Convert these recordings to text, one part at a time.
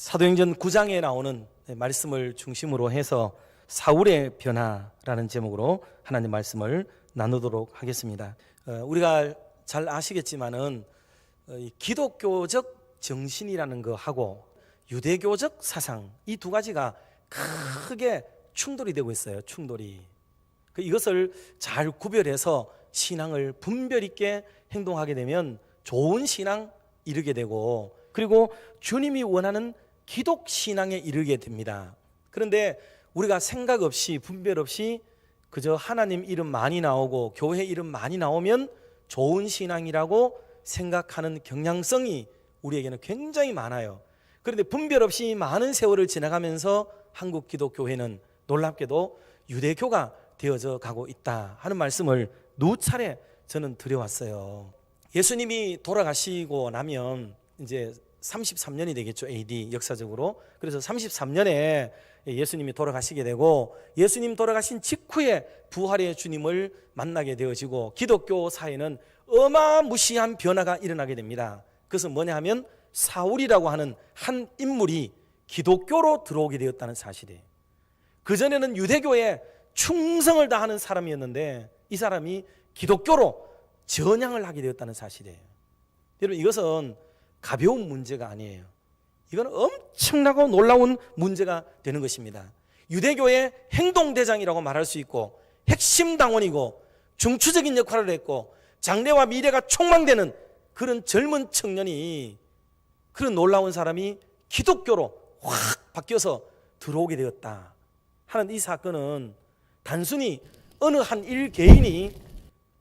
사도행전 9장에 나오는 에, 말씀을 중심으로 해서 사울의 변화라는 제목으로 하나님 말씀을 나누도록 하겠습니다. 어, 우리가 잘 아시겠지만은 어, 이 기독교적 정신이라는 거 하고 유대교적 사상 이 두 가지가 크게 충돌이 되고 있어요. 충돌이. 그 이것을 잘 구별해서 신앙을 분별 있게 행동하게 되면 좋은 신앙 이르게 되고 그리고 주님이 원하는 기독 신앙에 이르게 됩니다. 그런데 우리가 생각 없이 분별 없이 그저 하나님 이름 많이 나오고 교회 이름 많이 나오면 좋은 신앙이라고 생각하는 경향성이 우리에게는 굉장히 많아요. 그런데 분별 없이 많은 세월을 지나가면서 한국 기독교회는 놀랍게도 유대교가 되어져 가고 있다 하는 말씀을 누차례 저는 드려왔어요. 예수님이 돌아가시고 나면 이제 33년이 되겠죠. AD 역사적으로. 그래서 33년에 예수님이 돌아가시게 되고 예수님 돌아가신 직후에 부활의 주님을 만나게 되어지고 기독교 사회는 어마무시한 변화가 일어나게 됩니다. 그것은 뭐냐 하면 사울이라고 하는 한 인물이 기독교로 들어오게 되었다는 사실이에요. 그전에는 유대교에 충성을 다하는 사람이었는데 이 사람이 기독교로 전향을 하게 되었다는 사실이에요. 여러분 이것은 가벼운 문제가 아니에요. 이건 엄청나고 놀라운 문제가 되는 것입니다. 유대교의 행동대장이라고 말할 수 있고 핵심 당원이고 중추적인 역할을 했고 장래와 미래가 촉망되는 그런 젊은 청년이 그런 놀라운 사람이 기독교로 확 바뀌어서 들어오게 되었다 하는 이 사건은 단순히 어느 한 일 개인이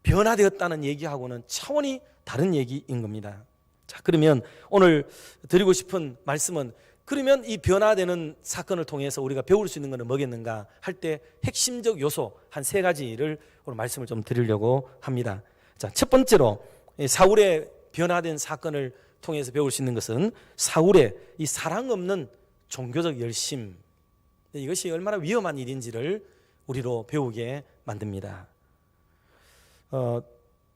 변화되었다는 얘기하고는 차원이 다른 얘기인 겁니다. 자, 그러면 오늘 드리고 싶은 말씀은 그러면 이 변화되는 사건을 통해서 우리가 배울 수 있는 것은 뭐겠는가 할 때 핵심적 요소 한 세 가지를 오늘 말씀을 좀 드리려고 합니다. 자, 첫 번째로 이 사울의 변화된 사건을 통해서 배울 수 있는 것은 사울의 이 사랑 없는 종교적 열심 이것이 얼마나 위험한 일인지를 우리로 배우게 만듭니다. 어,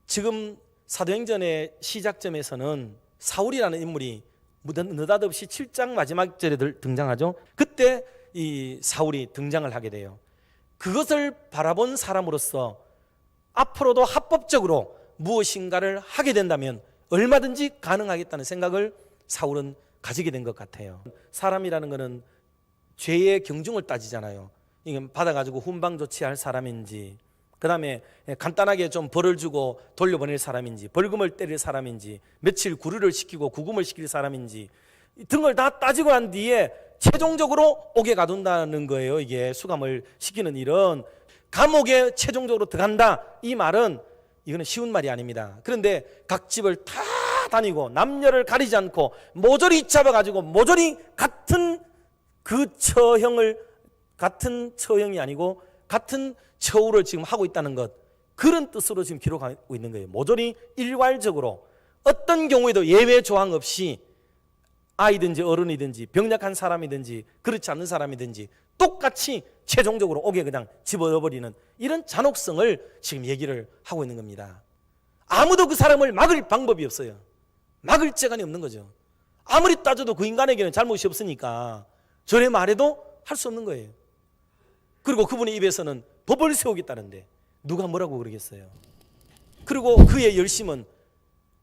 지금 사도행전의 시작점에서는 사울이라는 인물이 느닷없이 7장 마지막 절에 등장하죠. 그때 이 사울이 등장을 하게 돼요. 그것을 바라본 사람으로서 앞으로도 합법적으로 무엇인가를 하게 된다면 얼마든지 가능하겠다는 생각을 사울은 가지게 된 것 같아요. 사람이라는 것은 죄의 경중을 따지잖아요. 이게 받아가지고 훈방 조치할 사람인지, 그 다음에 간단하게 좀 벌을 주고 돌려보낼 사람인지, 벌금을 때릴 사람인지, 며칠 구류를 시키고 구금을 시킬 사람인지 등을 다 따지고 난 뒤에 최종적으로 옥에 가둔다는 거예요. 이게 수감을 시키는 일은 감옥에 최종적으로 들어간다. 이 말은 이거는 쉬운 말이 아닙니다. 그런데 각 집을 다 다니고 남녀를 가리지 않고 모조리 잡아가지고 모조리 같은 그 처형을 같은 처형이 아니고 같은 처우를 지금 하고 있다는 것 그런 뜻으로 지금 기록하고 있는 거예요. 모조리 일괄적으로 어떤 경우에도 예외 조항 없이 아이든지 어른이든지 병약한 사람이든지 그렇지 않은 사람이든지 똑같이 최종적으로 옥에 그냥 집어넣어버리는 이런 잔혹성을 지금 얘기를 하고 있는 겁니다. 아무도 그 사람을 막을 방법이 없어요. 막을 재간이 없는 거죠. 아무리 따져도 그 인간에게는 잘못이 없으니까 저래 말해도 할 수 없는 거예요. 그리고 그분의 입에서는 법을 세우겠다는데 누가 뭐라고 그러겠어요. 그리고 그의 열심은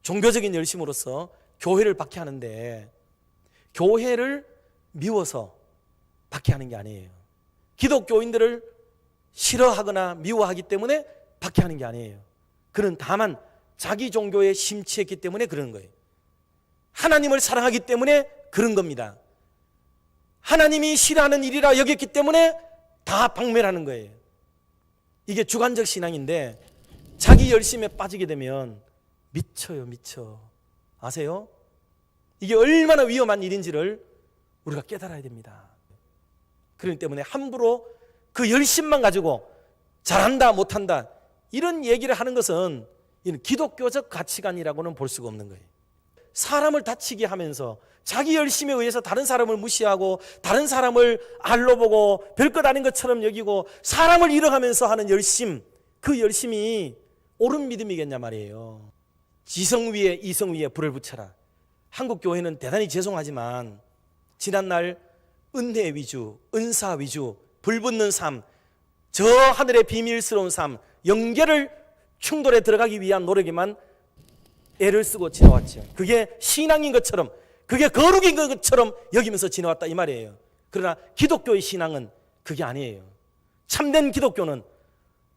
종교적인 열심으로서 교회를 박해하는데 교회를 미워서 박해하는 게 아니에요. 기독교인들을 싫어하거나 미워하기 때문에 박해하는 게 아니에요. 그는 다만 자기 종교에 심취했기 때문에 그런 거예요. 하나님을 사랑하기 때문에 그런 겁니다. 하나님이 싫어하는 일이라 여겼기 때문에 다 박멸하는 거예요. 이게 주관적 신앙인데 자기 열심에 빠지게 되면 미쳐요, 미쳐. 아세요? 이게 얼마나 위험한 일인지를 우리가 깨달아야 됩니다. 그렇기 때문에 함부로 그 열심만 가지고 잘한다, 못한다, 이런 얘기를 하는 것은 이는 기독교적 가치관이라고는 볼 수가 없는 거예요. 사람을 다치게 하면서 자기 열심에 의해서 다른 사람을 무시하고 다른 사람을 알로 보고 별것 아닌 것처럼 여기고 사람을 잃어가면서 하는 열심, 그 열심이 옳은 믿음이겠냐 말이에요. 지성 위에 이성 위에 불을 붙여라. 한국 교회는 대단히 죄송하지만 지난날 은혜 위주, 은사 위주, 불붙는 삶, 저 하늘의 비밀스러운 삶, 연결을 충돌에 들어가기 위한 노력에만 애를 쓰고 지나왔죠. 그게 신앙인 것처럼, 그게 거룩인 것처럼 여기면서 지나왔다 이 말이에요. 그러나 기독교의 신앙은 그게 아니에요. 참된 기독교는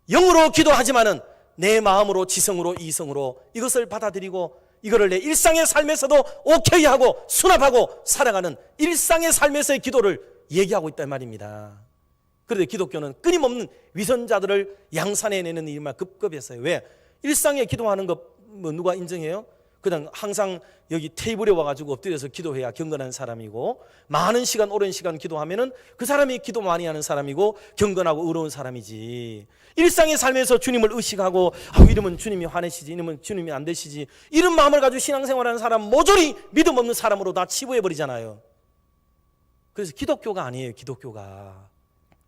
영으로 기도하지만은 내 마음으로 지성으로 이성으로 이것을 받아들이고 이거를 내 일상의 삶에서도 오케이 하고 수납하고 살아가는 일상의 삶에서의 기도를 얘기하고 있단 말입니다. 그런데 기독교는 끊임없는 위선자들을 양산해 내는 일만 급급했어요. 왜? 일상에 기도하는 것 뭐 누가 인정해요? 그냥 항상 여기 테이블에 와가지고 엎드려서 기도해야 경건한 사람이고 많은 시간 오랜 시간 기도하면은 그 사람이 기도 많이 하는 사람이고 경건하고 의로운 사람이지. 일상의 삶에서 주님을 의식하고 아 이러면 주님이 화내시지 이러면 주님이 안 되시지. 이런 마음을 가지고 신앙생활하는 사람 모조리 믿음 없는 사람으로 다 치부해 버리잖아요. 그래서 기독교가 아니에요 기독교가.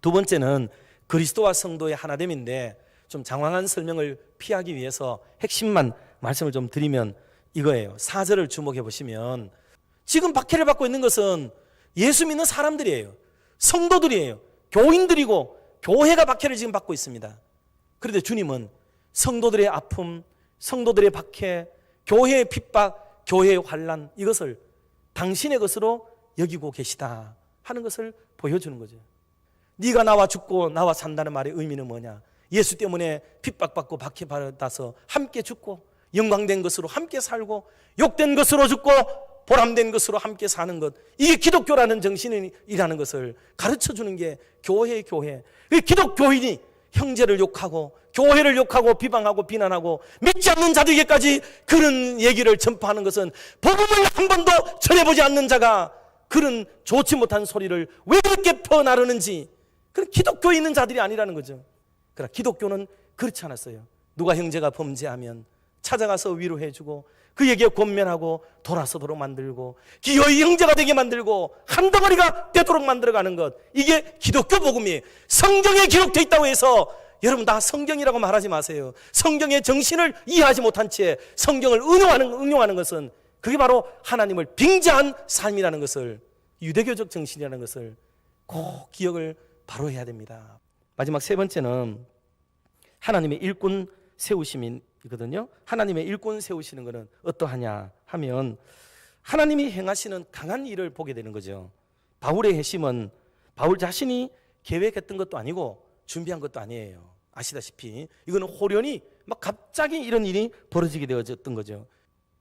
두 번째는 그리스도와 성도의 하나됨인데 좀 장황한 설명을 피하기 위해서 핵심만 말씀을 좀 드리면 이거예요. 사절을 주목해 보시면 지금 박해를 받고 있는 것은 예수 믿는 사람들이에요. 성도들이에요. 교인들이고 교회가 박해를 지금 받고 있습니다. 그런데 주님은 성도들의 아픔, 성도들의 박해, 교회의 핍박, 교회의 환란 이것을 당신의 것으로 여기고 계시다 하는 것을 보여주는 거죠. 네가 나와 죽고 나와 산다는 말의 의미는 뭐냐? 예수 때문에 핍박받고 박해받아서 함께 죽고 영광된 것으로 함께 살고 욕된 것으로 죽고 보람된 것으로 함께 사는 것. 이게 기독교라는 정신이라는 것을 가르쳐 주는 게 교회의 교회. 이 기독교인이 형제를 욕하고 교회를 욕하고 비방하고 비난하고 믿지 않는 자들에게까지 그런 얘기를 전파하는 것은 복음을 한 번도 전해보지 않는 자가 그런 좋지 못한 소리를 왜 그렇게 퍼나르는지. 그런 기독교에 있는 자들이 아니라는 거죠. 그러나 기독교는 그렇지 않았어요. 누가 형제가 범죄하면 찾아가서 위로해주고 그에게 권면하고 돌아서도록 만들고 기어의 형제가 되게 만들고 한 덩어리가 되도록 만들어가는 것. 이게 기독교 복음이에요 성경에 기록되어 있다고 해서 여러분 다 성경이라고 말하지 마세요. 성경의 정신을 이해하지 못한 채 성경을 응용하는, 응용하는 것은 그게 바로 하나님을 빙자한 삶이라는 것을 유대교적 정신이라는 것을 꼭 기억을 바로 해야 됩니다. 마지막 세 번째는 하나님의 일꾼 세우심인 이거든요. 하나님의 일꾼 세우시는 것은 어떠하냐 하면 하나님이 행하시는 강한 일을 보게 되는 거죠. 바울의 핵심은 바울 자신이 계획했던 것도 아니고 준비한 것도 아니에요. 아시다시피 이거는 호련히 막 갑자기 이런 일이 벌어지게 되어졌던 거죠.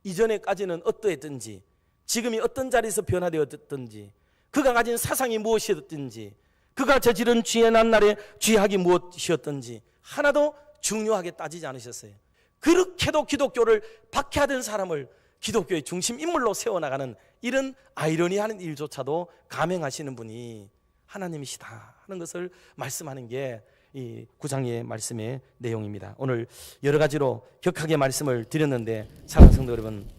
이전에까지는 어떠했든지 지금이 어떤 자리에서 변화되었든지 그가 가진 사상이 무엇이었든지 그가 저지른 죄의 난날의 죄악이 무엇이었든지 하나도 중요하게 따지지 않으셨어요. 그렇게도 기독교를 박해하던 사람을 기독교의 중심 인물로 세워나가는 이런 아이러니하는 일조차도 감행하시는 분이 하나님이시다 하는 것을 말씀하는 게 이 구장의 말씀의 내용입니다. 오늘 여러 가지로 격하게 말씀을 드렸는데 사랑하는 성도 여러분,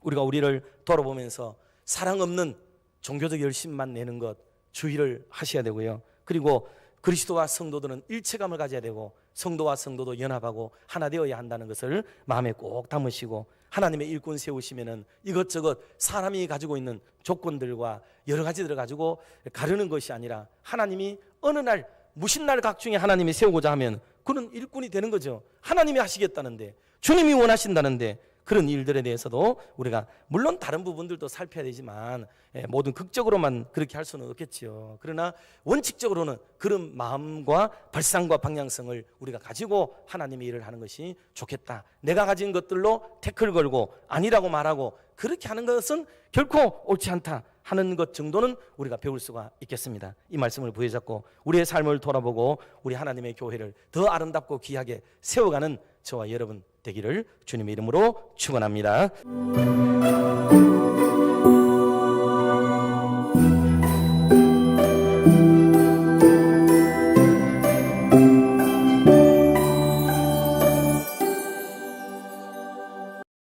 우리가 우리를 돌아보면서 사랑 없는 종교적 열심만 내는 것 주의를 하셔야 되고요. 그리고 그리스도와 성도들은 일체감을 가져야 되고 성도와 성도도 연합하고 하나 되어야 한다는 것을 마음에 꼭 담으시고 하나님의 일꾼 세우시면은 이것저것 사람이 가지고 있는 조건들과 여러 가지들을 가지고 가르는 것이 아니라 하나님이 어느 날 무신 날 각중에 하나님이 세우고자 하면 그는 일꾼이 되는 거죠. 하나님이 하시겠다는데 주님이 원하신다는데 그런 일들에 대해서도 우리가 물론 다른 부분들도 살펴야 되지만 예, 모든 극적으로만 그렇게 할 수는 없겠지요. 그러나 원칙적으로는 그런 마음과 발상과 방향성을 우리가 가지고 하나님의 일을 하는 것이 좋겠다. 내가 가진 것들로 태클 걸고 아니라고 말하고 그렇게 하는 것은 결코 옳지 않다 하는 것 정도는 우리가 배울 수가 있겠습니다. 이 말씀을 부여잡고 우리의 삶을 돌아보고 우리 하나님의 교회를 더 아름답고 귀하게 세워가는 저와 여러분 되기를 주님의 이름으로 축원합니다.